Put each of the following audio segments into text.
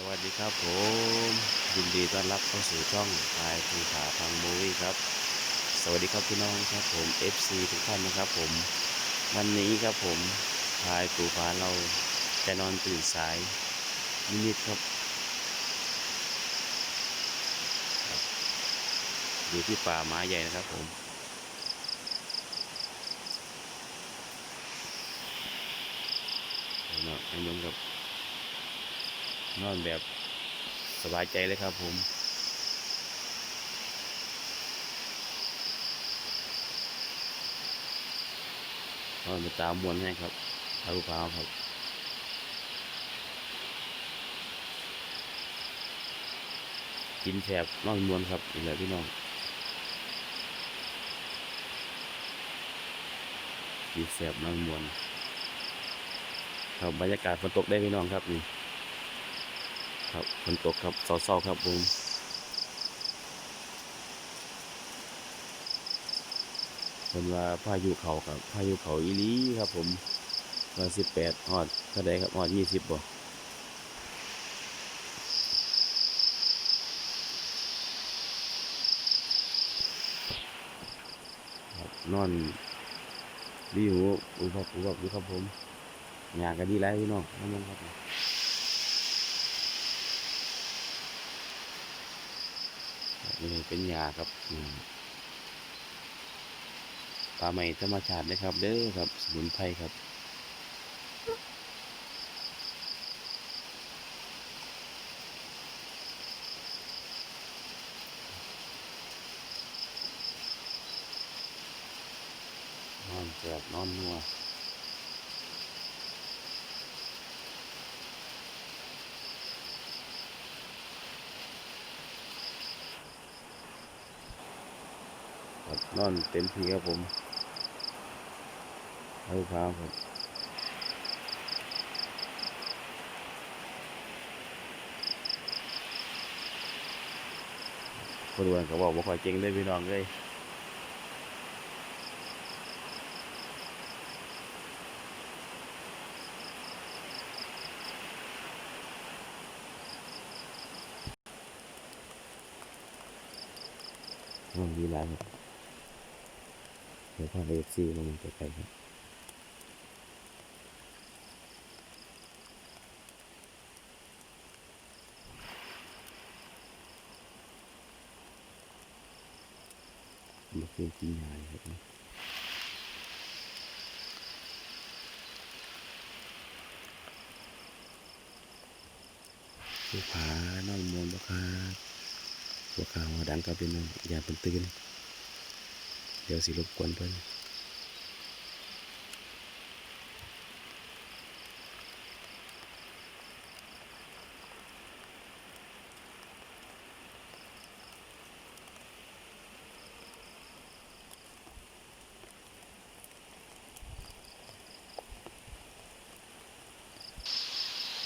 สวัสดีครับผมยินดีต้อนรับเข้าสู่ช่องพายภูผาพังมูวี่ครับ สวัสดีครับพี่น้องครับผม FC ทุกท่านนะครับผม วันนี้ครับผมพายภูผาเราจะนอนตื่นสายนิดๆครับครับอยู่ที่ป่าไม้ใหญ่นะครับผมเนาะให้นอนกับ นอนแบบสบายใจเลยครับผมนอนไปตามมวลให้ครับทารุพาวครับกินแถบนอนมวนครับนี่แหละพี่น้องกินแสบนอนมวนครับบรรยากาศฝนตกได้พี่น้องครับนี่ ครับฝนตกครับเศร้าๆครับผมเป็นว่าพายุเขาครับพายุเขาอีลีครับผมวันสิบแปดฮอดเท่าไดครับฮอดยี่สิบบ่นอนดีหูอุบัติอุบัติอยู่ครับผมอยากกันดีแล้วพี่น้องน้องครับ นี่เป็นยาครับอืมปลาใหม่ธรรมชาตินะครับ เด้อครับ สมุนไพรครับนอนแจบนอนนัว นอนเต็มที่ครับผมเอาพาครับคนดวนเขาบอกว่าคอยเก่งได้พี่น้องเลยนอนดีหลายครับ เดี๋ยวพาเอฟซีมันจะไปครับมาเพื่อนกินยาเลยครับผู้ผาน้อนมวนบ่ครับหัวขาหัวดังก็เป็นอย่าเป็นตื่น เดี๋ยวสิรบกวนเพิ่อน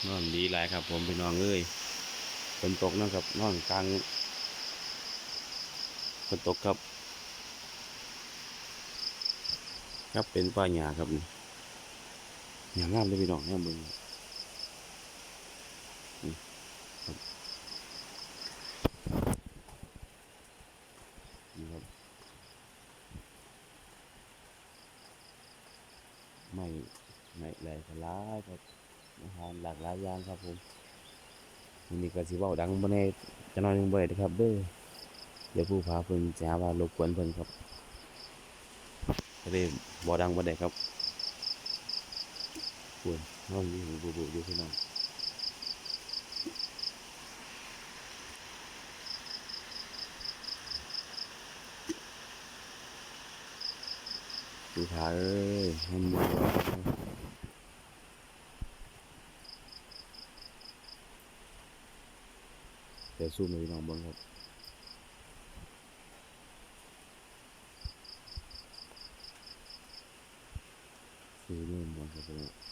นอนดีหลายครับ ผมพี่น้องเอ้ยฝนตกนะครับนอนกลางฝนตกครับ ครับเป็นป้าหยาครับนี่หยางามเลยพี่น้องเนี่ยเบิ่งนี่ครับนี่ครับไม่ไม่แหลกหลายครับอาหารหลากหลายอย่างครับผมวันนี้ก็สิเว้าดังบ่แน่จะนอนยังบ่ได้เอครับเด้อเดี๋ยวผู้พาเพิ่นจะหาว่ารบกวนเพิ่นครับ เลยบ่อดังบ่ได้ครับควรนองนอยู่หูบุๆอยู่พี่น้องผู้พาเอ้ยให้มือเดี๋ยวซูมให้พี่น้องบิ่งครับคือ เริ่มมวนครับ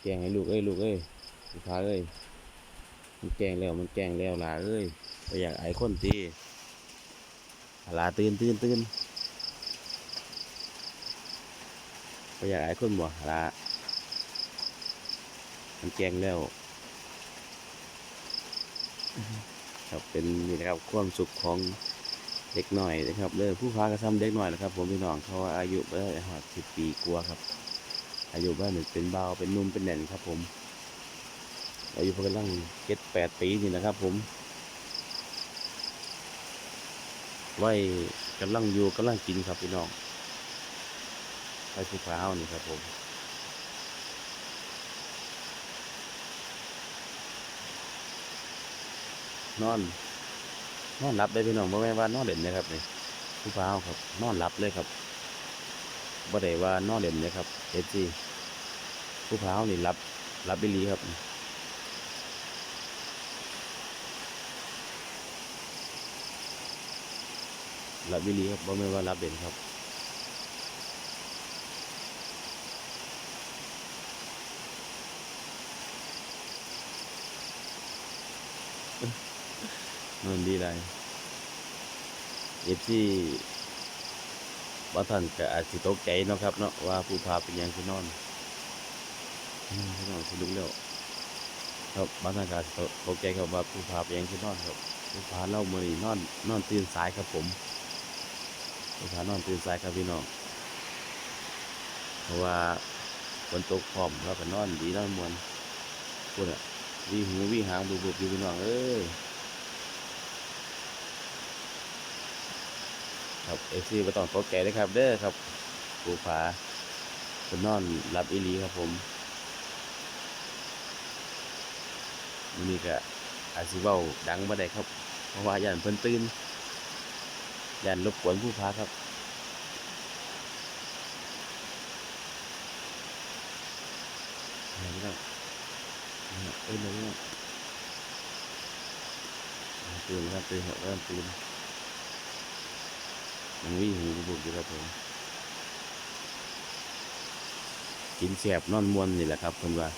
แกงให้ลูกเอ้ยลูกเอ้ยลูกค้าเอ้ยมันแกงแล้วมันแกงแล้วหลาเอ้ยไปอยากไอ้คนตีหลาตื่นตื่นตื่นก็อยากให้คนบ่ละมันแจ้งแล้ว ครับเป็นนี่นะครับความสุขของเด็กหน่อยนะครับเริ่มผู้พากระทำเด็กหน่อยนะครับ ผมพี่น้องเขาอายุไม่ได้หอดสิบปีกลัวาครับ อายุบ้านหนึ่งเป็นเบาเป็นนุ่มเป็นแหน่นครับ ผม อายุเพิ่งกำลังเจ็ดแปดปีนี่นะครับ ผมไว้กำลังอยู่กำลังกินครับพี่น้องไปภูเขานี่ครับผม นอน นอนหลับได้พี่น้องบ่แม่ว่านอนเด่นนะครับนี่ผู้ฟ้าวครับ นอนหลับเลยครับบ่ได้ว่านอนเด่นเลยครับเอจีผู้ฟ้าวนี่หลับหลับไปลีครับหลับไปลีครับบ่แม่ว่าหลับเด่นครับ นอนดีไรเอฟซีบ่ท่านก็อาจสิตกใจเนาะครับเนาะว่าผู้พาเป็นยังคือนอนอืมพี่น้องสิลุกแล้วครับบ่ท่านก็อาจสิตกใจครับว่าผู้พาเป็นยังคือนอนครับผู้พาเล่ามือนี้นอนนอนตื่นสายครับผมผู้พานอนตื่นสายครับพี่น้องเพราะว่าฝนตกพร้อมแล้วก็นอนดีนอนมวนพุ่นอะวีหูวีหางบุบๆอยู่พี่น้องเอ้ย ครับเอฟซีไม่ต้องตกใจนะครับ เด้อครับปูผาเป็นนอนรับอีลีครับผมมื้อนี้ก็อาจสิเว้าดังบ่ได้ครับ เพราะว่าย่านเพิ่นตื่นย่านรบกวนผู้พาครับเอาพี่น้องเอาเอ้ยนี่ร้องเตื่นครับตื่นครับเริ่มตื่น มันวิ่งหูบุบอยู่ครับผมกินแสบนอนมวนนี่แหละครับเพิ่นว่า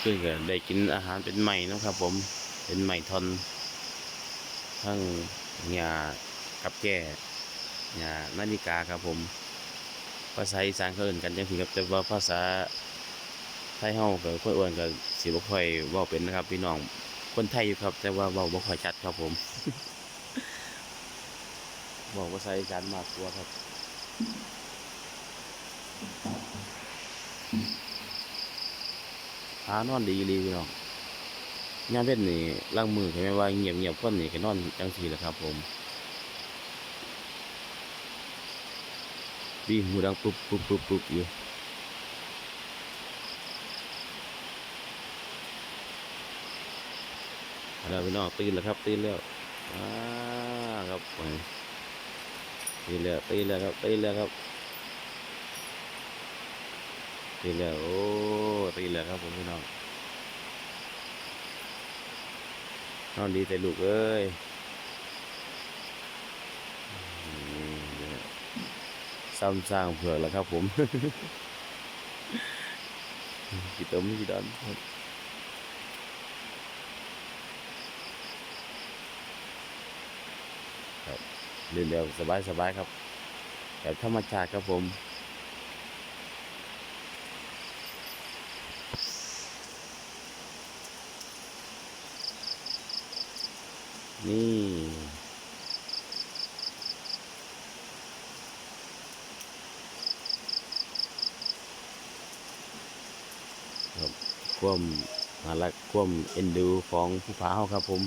เพื่อนก็ได้กินอาหารเป็นใหม่นะครับผม เป็นใหม่ทอนทั้งหญ้ากับแก่หญ้านาฬิกาครับผม ภาษาอีสานเขาเอื่นกันจังซี่ครับแต่ว่าภาษาไทยเฮากับคนอ้วนก็สิบ่ค่อยเว้าเป็นนะครับพี่น้องคนไทยอยู่ครับ แต่ว่าเว้าบ่ค่อยชัดครับผมบอกภาษาอีสานมากกว่าครับหานอนดีดีพี่น้อง ยามเว้นนี่ล้างมือใช่ไหมว่าเงียบเงียบคนนี่ก็นอนจังสีแหละครับผมวีหูดังปุ๊บปุ๊บปุ๊บปุ๊บอยู่เอาแล้วพี่น้องตื่นแล้วครับ ตื่นแล้วอ่าครับไปตื่นแล้วตื่นแล้วครับตื่นแล้วครับตื่นแล้วโอ้ตื่นแล้วครับผมพี่น้อง นอนดีแต่ลูกเอ้ยซ้ำสร้างเผือกแล้วครับผมกี่ต้มกี่ดอนครับครับเล่นแบบสบายๆครับแบบธรรมชาติครับผม นี่ ครับความน่ารักความเอ็นดูของผู้พาเฮาครับผม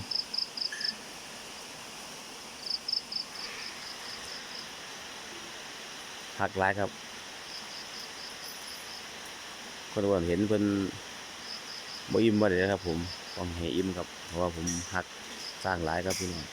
หักหลายครับ คนอ้วนเห็นเพิ่นบ่อิ่มบ่ได้นะครับผมต้องให้อิ่มครับ เพราะว่าผมหัก ร้างหลายครับพี่น้อง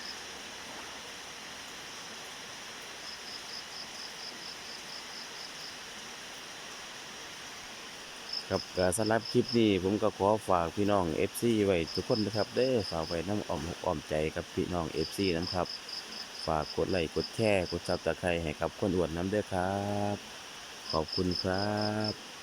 ครับก็สำหรับคลิปนี้ผมก็ขอฝากพี่น้อง FC ไว้ทุกคนนะครับเด้อฝากไว้น้ำอ้อมอกอ้อมใจกับพี่น้อง FC นะครับ ฝากกดไลค์กดแชร์กดซับตะไคร้ให้กับคนอวดน้ำด้วยครับ ขอบคุณครับ